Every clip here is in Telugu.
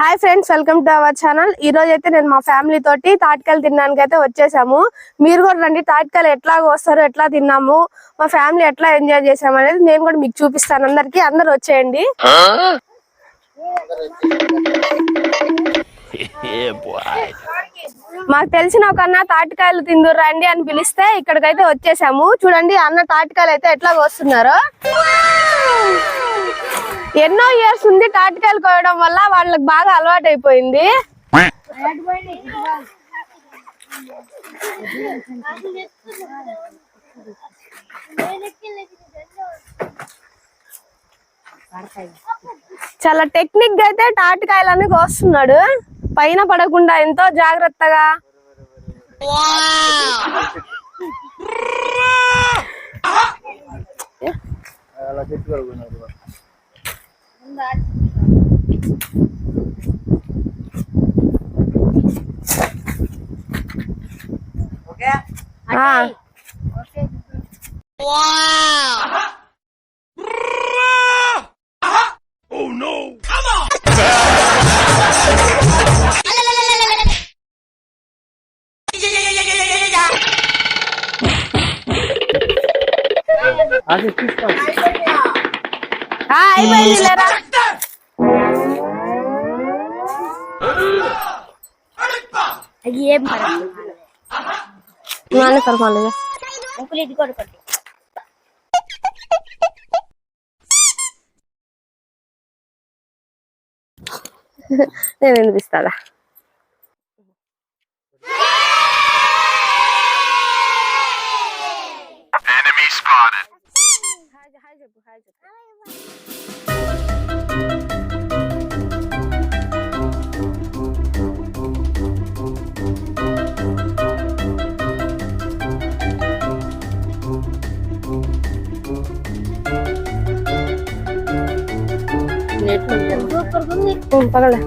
Hi friends welcome to our channel ఈ రోజు అయితే నేను మా ఫ్యామిలీ తోటి తాటికాయలు తినడానికి అయితే వచ్చేసాము. మీరు కూడా రండి తాటికాయలు ఎట్లా వస్తారు ఎట్లా తిన్నాము మా ఫ్యామిలీ ఎట్లా ఎంజాయ్ చేసాము అనేది నేను కూడా మీకు చూపిస్తాను. అందరికి అందరు వచ్చేయండి. మాకు తెలిసిన ఒక అన్న తాటికాయలు తిందురు రండి అని పిలిస్తే ఇక్కడికైతే వచ్చేసాము. చూడండి అన్న తాటికాయలు అయితే ఎట్లా వస్తున్నారు. ఎన్నో ఇయర్స్ ఉంది తాటికాయలు కోయడం వల్ల వాళ్ళకి బాగా అలవాటు అయిపోయింది చాలా టెక్నిక్గా అయితే తాటికాయలని కోస్తున్నాడు. పైన పడకుండా ఎంతో జాగ్రత్తగా. ఆ, Oh no! ఆ, అయిపోయింది లేరా ఏం నాన్న కలపాలి ముక్కులు ఇది కూడా కొట్టి నేను వినిపిస్తాదా ఉంది పగలే.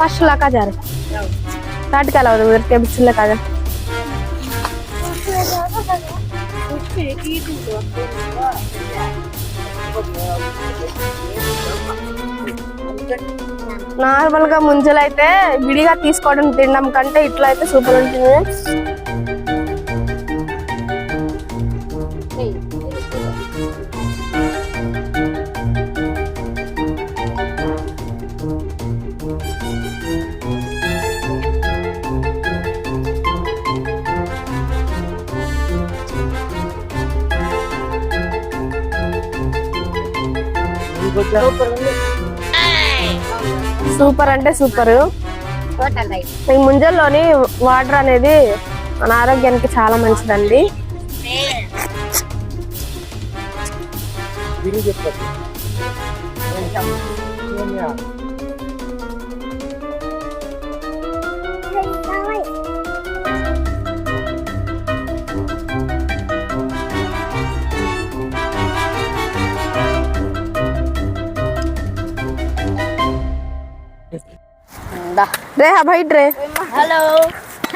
ఫస్ట్ లకా జారు తాటికాయలు అవదు మీరు టేబుల్స్ లెక్క जा నార్మల్గా ముంజలు అయితే విడిగా తీసుకోవడం తినడం కంటే ఇట్లా అయితే సూపర్ ఉంటుంది. సూపర్ అంటే సూపర్. ఈ ముంజల్లోని వాటర్ అనేది మన ఆరోగ్యానికి చాలా మంచిదండి. రే హా బయట రే హలో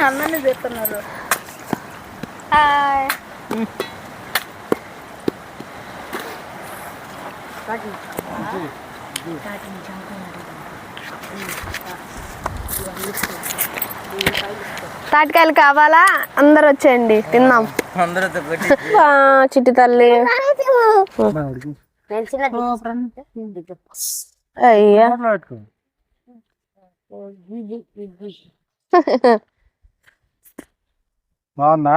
అన్నని చెప్తున్నారు హాయ్ తాటికాయలు కావాలా? అందరు వచ్చేయండి తిన్నాం చిట్టి తల్లి. అయ్యా. బాగుందా?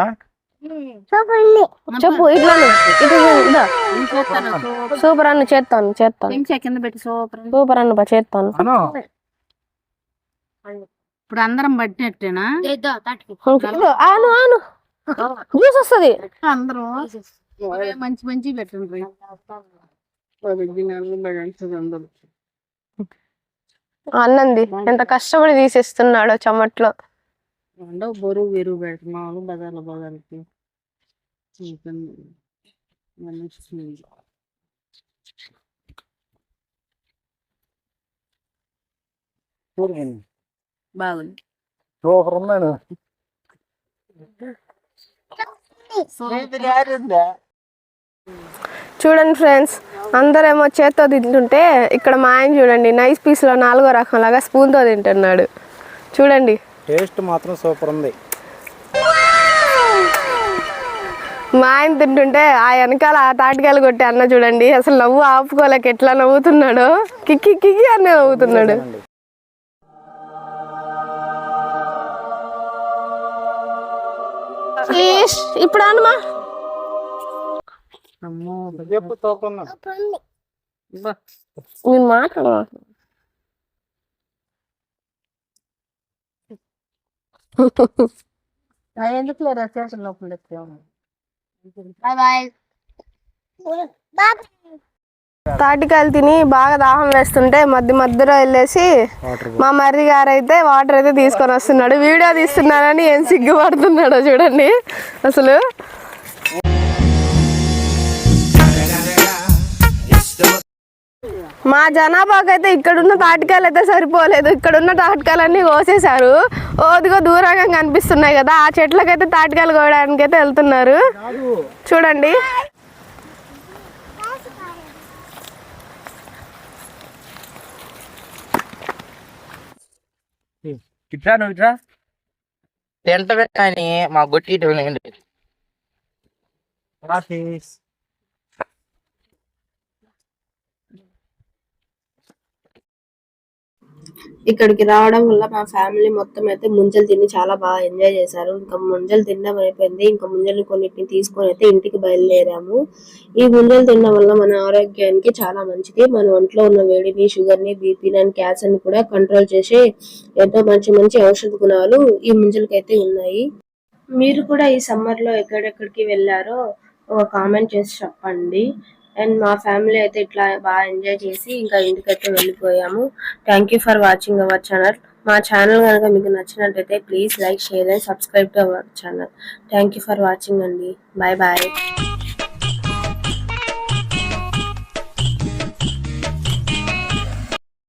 చెప్పు ఇట్లా సూపర్ అన్న చేస్తాను చేస్తాను. కింద పెట్టి సూపర్ సూపర్ అన్న చేస్తాను. ఇప్పుడు అందరం పట్టినట్టేనా? ఆను ఆను జ్యూస్ వస్తుంది. అందరూ? మంచి మంచి పెట్టండి. అందరూ అన్నంది. ఎంత కష్టపడి తీసేస్తున్నాడో చెమట్లో. ఉండవు బరువు వెరువు పెడతాం. మామూలు బజార్లో బజార్కి బాగుంది. సూపర్ ఉన్నాను చూడండి ఫ్రెండ్స్ అందరేమో చేత్తో తింటుంటే ఇక్కడ మా ఆయన చూడండి నైస్ పీస్లో నాలుగో రకం లాగా స్పూన్తో తింటున్నాడు. చూడండి. టేస్ట్ మాత్రం సూపర్ ఉంది. మా ఆయన తింటుంటే ఆ వెనకాల ఆ తాటికాయలు కొట్టి అన్న చూడండి అసలు నవ్వు ఆపుకోలేక ఎట్లా నవ్వుతున్నాడో. కిక్కి కిక్కి అన్న నవ్వుతున్నాడు. ఇప్పుడు అనమా. నేను మాట్లాడమా ఎందుకు లేరా? స్టేషన్ లోపల ఎత్తాము బాయ్ బాయ్. తాటికాయలు తిని బాగా దాహం వేస్తుంటే మధ్య మధ్యలో వెళ్ళేసి వాటర్ మా మర్రి గారు అయితే వాటర్ అయితే తీసుకొని వస్తున్నాడు. వీడియో తీస్తున్నానని ఏం సిగ్గుపడుతున్నాడో చూడండి. అసలు మా జనాభాకైతే ఇక్కడున్న తాటికాయలు అయితే సరిపోలేదు. ఇక్కడున్న తాటికాయలన్నీ కోసేశారు. ఓదిగో దూరంగా కనిపిస్తున్నాయి కదా ఆ చెట్లకైతే తాటికాయలు కోయడానికి అయితే వెళ్తున్నారు చూడండి. ఇట్రా నువ్వు ఇట్రా. తింటవే కానీ మా గొట్టి ఇక్కడికి రావడం వల్ల మా ఫ్యామిలీ మొత్తం అయితే ముంజలు తిని చాలా బాగా ఎంజాయ్ చేశారు. ఇంకా ముంజలు తినడం అయిపోయింది. ఇంకా ముంజలు కొన్నిటిని తీసుకొని అయితే ఇంటికి బయలుదేరాము. ఈ ముంజలు తినడం వల్ల మన ఆరోగ్యానికి చాలా మంచిది. మన ఒంట్లో ఉన్న వేడిని షుగర్ని బీపీ అండ్ క్యాన్సర్ని కూడా కంట్రోల్ చేసే ఎంతో మంచి మంచి ఔషధ గుణాలు ఈ ముంజలకైతే ఉన్నాయి. మీరు కూడా ఈ సమ్మర్లో ఎక్కడెక్కడికి వెళ్ళారో ఒక కామెంట్ చేసి చెప్పండి. అండ్ మా ఫ్యామిలీ అయితే ఇట్లా బాగా ఎంజాయ్ చేసి ఇంకా ఇంటికైతే వెళ్ళిపోయాము. Thank you for watching our channel మా ఛానల్ కనుక మీకు నచ్చినట్టయితే please like share and subscribe to our channel thank you for watching అండి. Bye bye